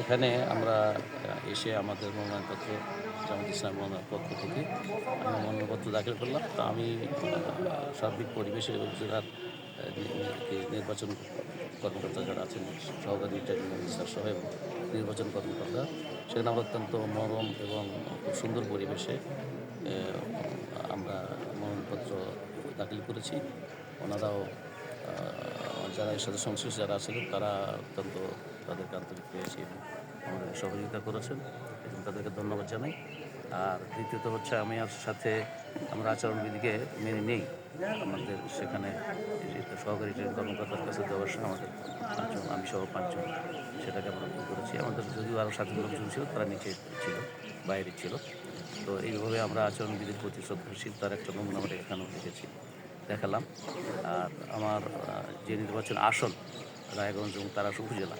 এখানে আমরা এসে আমাদের মনোনয়নপত্র, জামাত ইসলাম মনোনয়ন পক্ষ থেকে আমি মনোনয়নপত্র দাখিল করলাম। তা আমি সার্বিক পরিবেশে জেলার নির্বাচন কর্মকর্তা যারা আছেন, সহকারী রিটার্নিং অফিসার সহ এবং নির্বাচন কর্মকর্তা, সেখানে আমরা অত্যন্ত মনোরম এবং খুব সুন্দর পরিবেশে আমরা মনোনয়নপত্র দাখিল করেছি। ওনারাও যারা এর সাথে সংশ্লিষ্ট যারা ছিলেন তারা অত্যন্ত তাদেরকে আন্তরিক পেয়েছি এবং আমাদের সহযোগিতা করেছেন এবং তাদেরকে ধন্যবাদ জানাই। আর দ্বিতীয়ত হচ্ছে, আমি আর সাথে আমরা আচরণবিধিকে মেনে নেই। আমাদের সেখানে সহকারী ট্রেন কর্মকর্তার কাছে সময় আমাদের পাঁচজন আমি সহ পাঁচজন সেটাকে আমরা করেছি। আমাদের যদিও আরও সাত লোকজন ছিল, তারা নিচে ছিল, বাইরে ছিল। তো এইভাবে আমরা আচরণবিধির প্রতি শ্রদ্ধাশীল, তার একটা নমুনা আমরা এখানেও দেখেছি, দেখালাম। আর আমার যে নির্বাচন আসল রায়গঞ্জ এবং তারাস উপজেলা,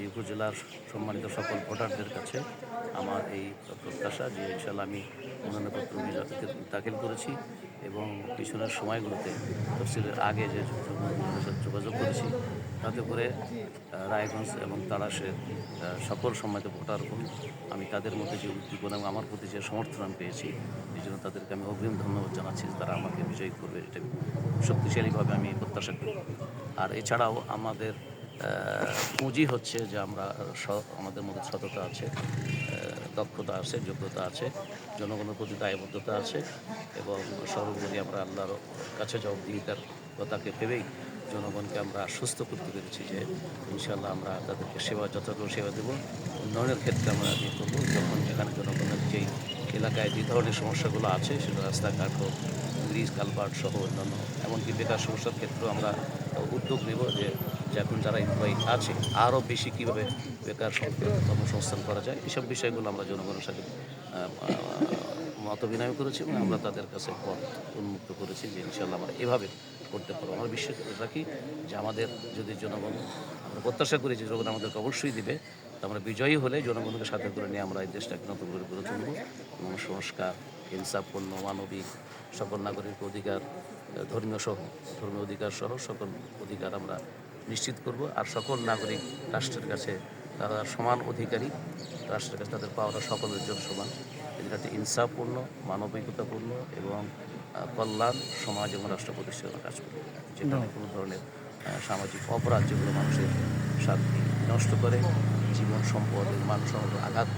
এই উপজেলার সম্মানিত সকল ভোটারদের কাছে আমার এই প্রত্যাশা যে ইনশাল্লাহ আমি মনোনয়নপত্র দাখিল করেছি। এবং পিছনের সময়গুলোতে তফসিলের আগে যে যোগাযোগ করেছি, তাতে করে রায়গঞ্জ এবং তারাশের সকল সম্মানিত ভোটারগণ আমি তাদের মধ্যে যে উদ্দীপনা এবং আমার প্রতি যে সমর্থন আমি পেয়েছি, এই জন্য তাদেরকে আমি অগ্রিম ধন্যবাদ জানাচ্ছি তারা আমাকে বিজয়ী করবে। এটা শক্তিশালীভাবে আমি প্রত্যাশা করি। আর এছাড়াও আমাদের পুঁজি হচ্ছে যে আমরা আমাদের মধ্যে সততা আছে। দক্ষতা আছে, যোগ্যতা আছে, জনগণের প্রতি দায়বদ্ধতা আছে এবং সর্বোপরি আমরা আল্লাহর কাছে জবাবদিহিতার কথাকে ভেবেই জনগণকে আমরা আশ্বস্ত করতে পেরেছি যে ইনশাল্লাহ আমরা তাদেরকে সেবা, যথাযথ সেবা দেব। উন্নয়নের ক্ষেত্রে আমরা ইয়ে করব। যখন যেখানে জনগণের যেই এলাকায় যে ধরনের সমস্যাগুলো আছে, সেটা রাস্তাঘাট হোক, ব্রিজ, কালভার্ট সহ অন্যান্য, এমনকি বেকার সমস্যার ক্ষেত্রেও আমরা উদ্যোগ নেব যে এখন যারা এমপ্লয়ি আছে, আরও বেশি কীভাবে বেকার কর্মসংস্থান করা যায়, এসব বিষয়গুলো আমরা জনগণের সাথে মত করেছি এবং আমরা তাদের কাছে পথ উন্মুক্ত করেছি যে ইনশাল্লাহ আমরা এভাবে করতে পারব। আমরা বিশ্বাস রাখি যে আমাদের যদি জনগণ, আমরা প্রত্যাশা করি যে জনগণ আমাদেরকে অবশ্যই দিবে আমরা বিজয়ী হলে জনগণকে সাথে করে নিয়ে আমরা এই দেশটাকে নতুন করে গড়ে তুলব এবং সংস্কার ইনসাফপূর্ণ মানবিক সকল নাগরিক অধিকার ধর্মীয় সহ ধর্মীয় অধিকার সহ সকল অধিকার আমরা নিশ্চিত করব। আর সকল নাগরিক রাষ্ট্রের কাছে তারা সমান অধিকারী রাষ্ট্রের কাছে তাদের পাওয়াটা সকলের জন্য সমান। এটা একটা ইনসাফপূর্ণ মানবিকতাপূর্ণ এবং কল্যাণ সমাজ এবং রাষ্ট্র প্রতিষ্ঠানের কাজ করবে। যেখানে কোনো ধরনের সামাজিক অপরাধ যেগুলো মানুষের শান্তি নষ্ট করে জীবন সম্পদ মান সম্পদ আঘাত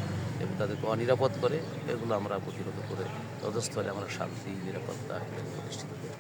এবং তাদেরকে অনিরাপদ করে এগুলো আমরা প্রতিরোধ করে তদস্থলে আমরা শান্তি নিরাপত্তা প্রতিষ্ঠিত করি।